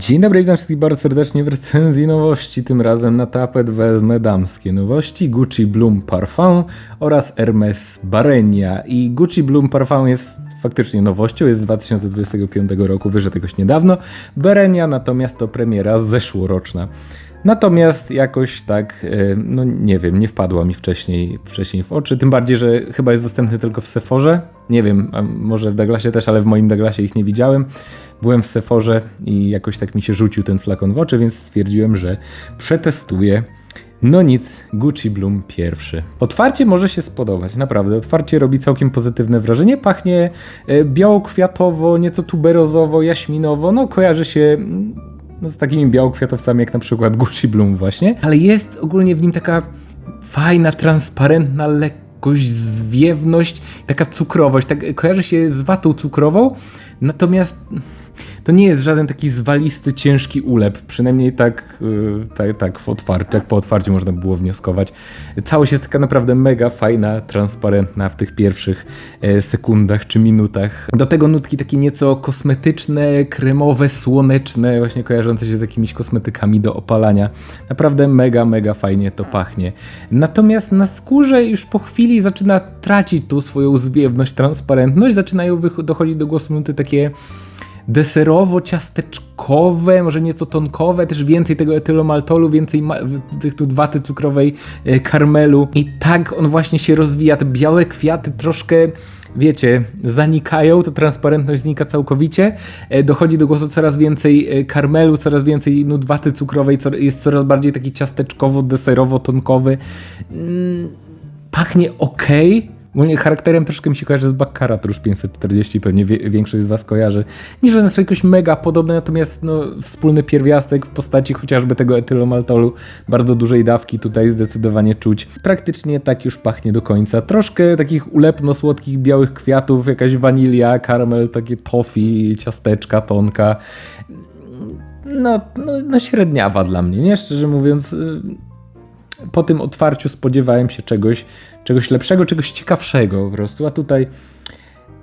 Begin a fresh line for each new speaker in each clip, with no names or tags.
Dzień dobry, witam wszystkich bardzo serdecznie w recenzji nowości. Tym razem na tapet wezmę damskie nowości Gucci Bloom Parfum oraz Hermes Barenia. I Gucci Bloom Parfum jest faktycznie nowością, jest z 2025 roku, wyszedł jakoś niedawno. Barenia natomiast to premiera zeszłoroczna. Natomiast jakoś tak, e, no nie wiem, nie wpadła mi wcześniej, wcześniej w oczy. Tym bardziej, że chyba jest dostępny tylko w Sephorze. Nie wiem, może w Douglasie też, ale w moim Douglasie ich nie widziałem. Byłem w Sephorze i jakoś tak mi się rzucił ten flakon w oczy, więc stwierdziłem, że przetestuję. No nic, Gucci Bloom pierwszy. Otwarcie może się spodobać, naprawdę. Otwarcie robi całkiem pozytywne wrażenie. Pachnie e, biało-kwiatowo, nieco tuberozowo, jaśminowo. No kojarzy się no, z takimi białokwiatowcami jak na przykład Gucci Bloom właśnie. Ale jest ogólnie w nim taka fajna, transparentna lekkość, zwiewność, taka cukrowość. Tak kojarzy się z watą cukrową, natomiast to nie jest żaden taki zwalisty, ciężki ulep, przynajmniej tak, tak, tak w otwarciu, jak po otwarciu można było wnioskować. Całość jest taka naprawdę mega fajna, transparentna w tych pierwszych e, sekundach czy minutach. Do tego nutki takie nieco kosmetyczne, kremowe, słoneczne, właśnie kojarzące się z jakimiś kosmetykami do opalania. Naprawdę mega, mega fajnie to pachnie. Natomiast na skórze już po chwili zaczyna tracić tu swoją zwiewność, transparentność, zaczynają dochodzić do głosu nuty takie deserowo-ciasteczkowe, może nieco tonkowe, też więcej tego etylomaltolu, więcej tych tu waty cukrowej e, karmelu. I tak on właśnie się rozwija. Te białe kwiaty troszkę wiecie, zanikają, to transparentność znika całkowicie, e, dochodzi do głosu coraz więcej e, karmelu, coraz więcej nut waty cukrowej, jest coraz bardziej taki ciasteczkowo-deserowo-tonkowy. Mm, pachnie ok, Ogólnie charakterem troszkę mi się kojarzy z Bakkara Trusz 540, pewnie wie, większość z Was kojarzy. Nie, że one są jakoś mega podobne, natomiast no, wspólny pierwiastek w postaci chociażby tego etylomaltolu, bardzo dużej dawki tutaj zdecydowanie czuć. Praktycznie tak już pachnie do końca. Troszkę takich ulepno-słodkich białych kwiatów, jakaś wanilia, karmel, takie toffee, ciasteczka, tonka. No, no, no średniawa dla mnie, nie? Szczerze mówiąc y, po tym otwarciu spodziewałem się czegoś, czegoś lepszego, czegoś ciekawszego po prostu, a tutaj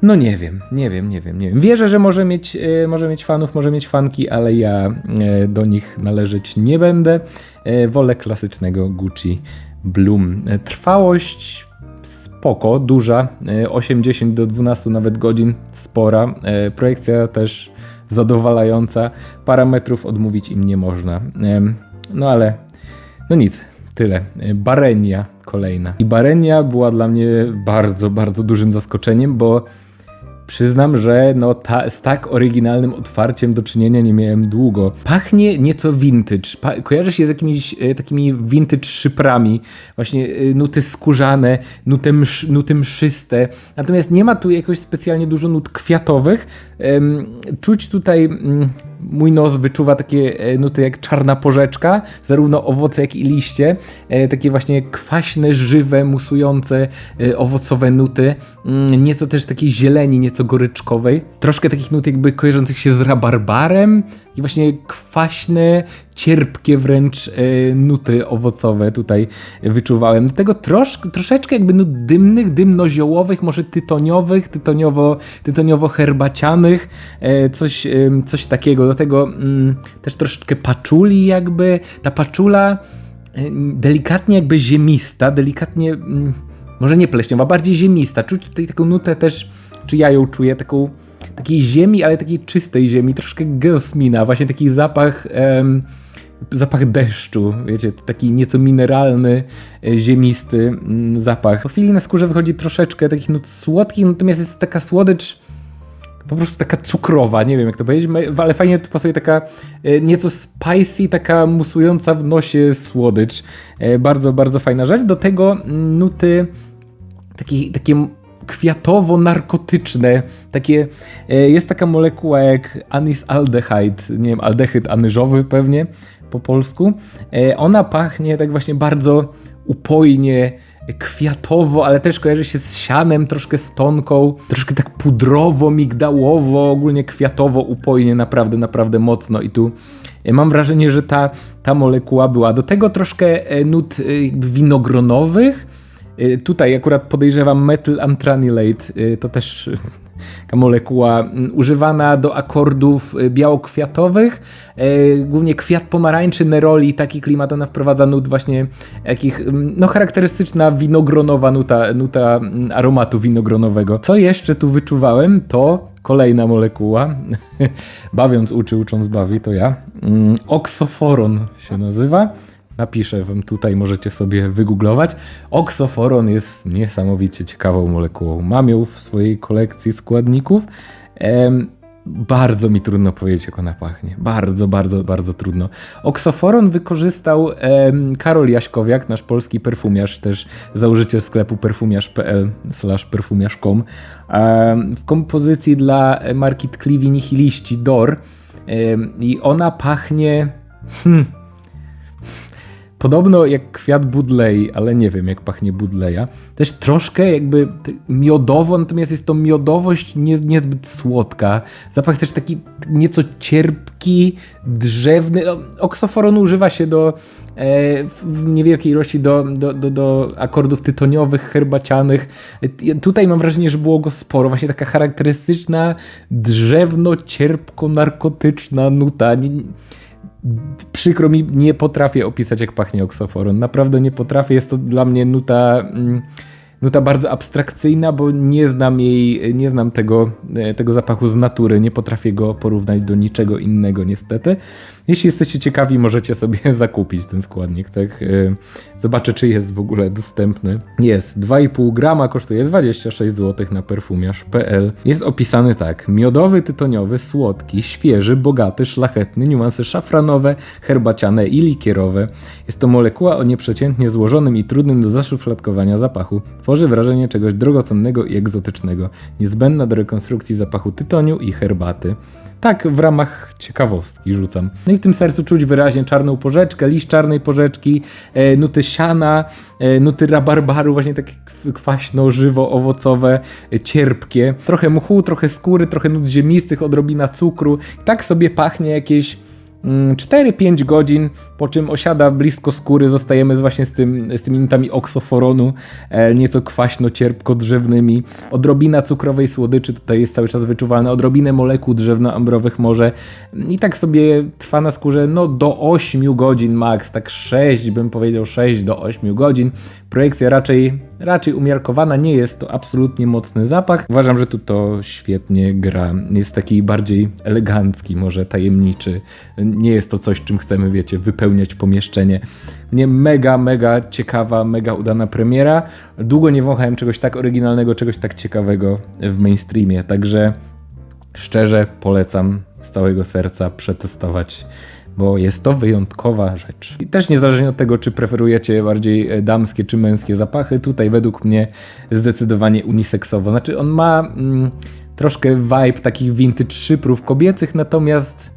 no nie wiem, nie wiem, nie wiem, nie wiem. Wierzę, że może mieć, e, może mieć fanów, może mieć fanki, ale ja e, do nich należeć nie będę. E, wolę klasycznego Gucci Bloom. Trwałość spoko, duża, 80 do 12 nawet godzin, spora. Projekcja też zadowalająca. Parametrów odmówić im nie można. No ale, no nic, tyle. Barenia kolejna. I Barenia była dla mnie bardzo, bardzo dużym zaskoczeniem, bo Przyznam, że no ta, z tak oryginalnym otwarciem do czynienia nie miałem długo. Pachnie nieco vintage. Pa kojarzy się z jakimiś e, takimi vintage szyprami. Właśnie e, nuty skórzane, nuty, msz, nuty mszyste. Natomiast nie ma tu jakoś specjalnie dużo nut kwiatowych. Ehm, czuć tutaj... Mm, mój nos wyczuwa takie e, nuty jak czarna porzeczka, zarówno owoce, jak i liście. E, takie właśnie kwaśne, żywe, musujące, e, owocowe nuty. Mm, nieco też takiej zieleni, nieco goryczkowej. Troszkę takich nut jakby kojarzących się z rabarbarem. I właśnie kwaśne, cierpkie wręcz nuty owocowe tutaj wyczuwałem. Do tego trosz, troszeczkę jakby nut dymnych, dymno-ziołowych, może tytoniowych, tytoniowo, tytoniowo-herbacianych. coś, coś takiego do tego mm, też troszeczkę paczuli jakby. Ta paczula e, delikatnie jakby ziemista, delikatnie, mm, może nie pleśniowa, bardziej ziemista. Czuć tutaj taką nutę też, czy ja ją czuję, taką takiej ziemi, ale takiej czystej ziemi, troszkę geosmina, właśnie taki zapach em, zapach deszczu, wiecie, taki nieco mineralny, e, ziemisty mm, zapach. Po chwili na skórze wychodzi troszeczkę takich nut słodkich, natomiast jest taka słodycz po prostu taka cukrowa, nie wiem jak to powiedzieć, ale fajnie tu pasuje taka e, nieco spicy, taka musująca w nosie słodycz. E, bardzo, bardzo fajna rzecz. Do tego nuty takie, takie kwiatowo-narkotyczne. Takie, jest taka molekuła jak anisaldehyd, nie wiem, aldehyd anyżowy pewnie po polsku. Ona pachnie tak właśnie bardzo upojnie, kwiatowo, ale też kojarzy się z sianem, troszkę z tonką, troszkę tak pudrowo, migdałowo, ogólnie kwiatowo, upojnie, naprawdę, naprawdę mocno i tu e, mam wrażenie, że ta, ta molekuła była. Do tego troszkę e, nut e, winogronowych, Tutaj akurat podejrzewam metyl antranilate, to też taka molekuła mm, używana do akordów y, białokwiatowych, e, głównie kwiat pomarańczy, neroli, taki klimat ona wprowadza nut właśnie jakich, mm, no charakterystyczna winogronowa nuta, nuta mm, aromatu winogronowego. Co jeszcze tu wyczuwałem, to kolejna molekuła, bawiąc uczy, ucząc bawi, to ja, oksoforon się nazywa. Napiszę wam tutaj, możecie sobie wygooglować. Oksoforon jest niesamowicie ciekawą molekułą. Mam ją w swojej kolekcji składników. Em, bardzo mi trudno powiedzieć, jak ona pachnie. Bardzo, bardzo, bardzo trudno. Oksoforon wykorzystał em, Karol Jaśkowiak, nasz polski perfumiarz, też założyciel sklepu perfumiarz.pl slash perfumiarz.com w kompozycji dla marki Tkliwi Nihiliści DOR. Em, I ona pachnie... Hmm, Podobno jak kwiat budlei, ale nie wiem jak pachnie budleja. Też troszkę jakby miodowo, natomiast jest to miodowość nie, niezbyt słodka. Zapach też taki nieco cierpki, drzewny. No, Oksoforon używa się do e, w niewielkiej ilości do, do, do, do akordów tytoniowych, herbacianych. Tutaj mam wrażenie, że było go sporo. Właśnie taka charakterystyczna drzewno-cierpko-narkotyczna nuta. Przykro mi, nie potrafię opisać, jak pachnie oksoforon. Naprawdę nie potrafię. Jest to dla mnie nuta, mm, nuta bardzo abstrakcyjna, bo nie znam jej, nie znam tego, e, tego zapachu z natury. Nie potrafię go porównać do niczego innego, niestety. Jeśli jesteście ciekawi, możecie sobie zakupić ten składnik. Tak? E, Zobaczę, czy jest w ogóle dostępny. Jest 2,5 grama, kosztuje 26 zł na perfumiarz.pl. Jest opisany tak: miodowy, tytoniowy, słodki, świeży, bogaty, szlachetny, niuanse szafranowe, herbaciane i likierowe. Jest to molekuła o nieprzeciętnie złożonym i trudnym do zaszufladkowania zapachu. Tworzy wrażenie czegoś drogocennego i egzotycznego, niezbędna do rekonstrukcji zapachu tytoniu i herbaty. Tak, w ramach ciekawostki rzucam. No i w tym sercu czuć wyraźnie czarną porzeczkę, liść czarnej porzeczki, e, nuty siana, e, nuty rabarbaru, właśnie takie kw- kwaśno, żywo, owocowe, e, cierpkie. Trochę mchu, trochę skóry, trochę nut ziemistych, odrobina cukru. Tak sobie pachnie jakieś 4-5 godzin, po czym osiada blisko skóry, zostajemy właśnie z, tym, z tymi nutami oksoforonu, e, nieco kwaśno-cierpko-drzewnymi, odrobina cukrowej słodyczy tutaj jest cały czas wyczuwalna, odrobinę molekuł drzewno-ambrowych może i tak sobie trwa na skórze no do 8 godzin max, tak 6 bym powiedział 6 do 8 godzin. Projekcja raczej, raczej umiarkowana, nie jest to absolutnie mocny zapach. Uważam, że tu to świetnie gra. Jest taki bardziej elegancki, może tajemniczy. Nie jest to coś, czym chcemy, wiecie, wypełniać pomieszczenie. Nie mega, mega ciekawa, mega udana premiera. Długo nie wąchałem czegoś tak oryginalnego, czegoś tak ciekawego w mainstreamie, także szczerze polecam z całego serca przetestować, bo jest to wyjątkowa rzecz. I też niezależnie od tego, czy preferujecie bardziej e, damskie czy męskie zapachy, tutaj według mnie zdecydowanie uniseksowo. Znaczy on ma mm, troszkę vibe takich vintage szyprów kobiecych, natomiast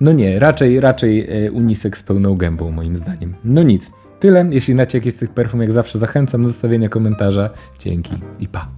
no nie, raczej, raczej e, unisex pełną gębą moim zdaniem. No nic, tyle. Jeśli znacie jakieś z tych perfum, jak zawsze zachęcam do zostawienia komentarza. Dzięki i pa.